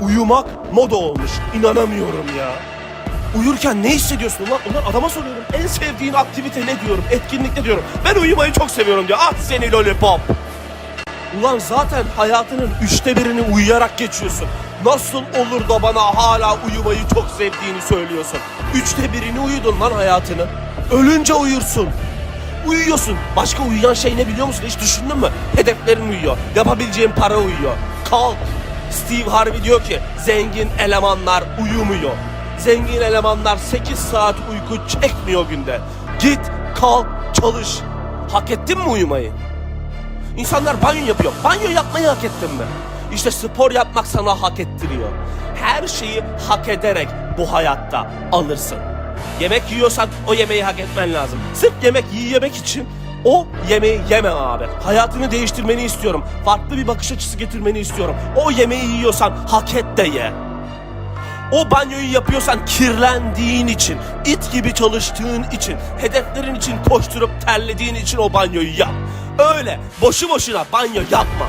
Uyumak moda olmuş. İnanamıyorum ya. Uyurken ne hissediyorsun ulan? Ulan adama soruyorum. En sevdiğin aktivite ne diyorum? Etkinlik ne diyorum? Ben uyumayı çok seviyorum diyor. Ah seni lollipop. Ulan zaten hayatının üçte birini uyuyarak geçiyorsun. Nasıl olur da bana hala uyumayı çok sevdiğini söylüyorsun? Üçte birini uyudun lan hayatını. Ölünce uyursun. Uyuyorsun. Başka uyuyan şey ne biliyor musun? Hiç düşündün mü? Hedeflerin uyuyor. Yapabileceğin para uyuyor. Kalk. Steve Harvey diyor ki zengin elemanlar uyumuyor. Zengin elemanlar 8 saat uyku çekmiyor günde. Git kalk çalış. Hak ettin mi uyumayı? İnsanlar banyo yapıyor. Banyo yapmayı hak ettin mi? İşte spor yapmak sana hak ettiriyor. Her şeyi hak ederek bu hayatta alırsın. Yemek yiyorsan o yemeği hak etmen lazım. Sırf yemek yiyemek için o yemeği yeme abi. Hayatını değiştirmeni istiyorum. Farklı bir bakış açısı getirmeni istiyorum. O yemeği yiyorsan hak et de ye. O banyoyu yapıyorsan kirlendiğin için, it gibi çalıştığın için, hedeflerin için koşturup terlediğin için o banyoyu yap. Öyle boşu boşuna banyo yapma.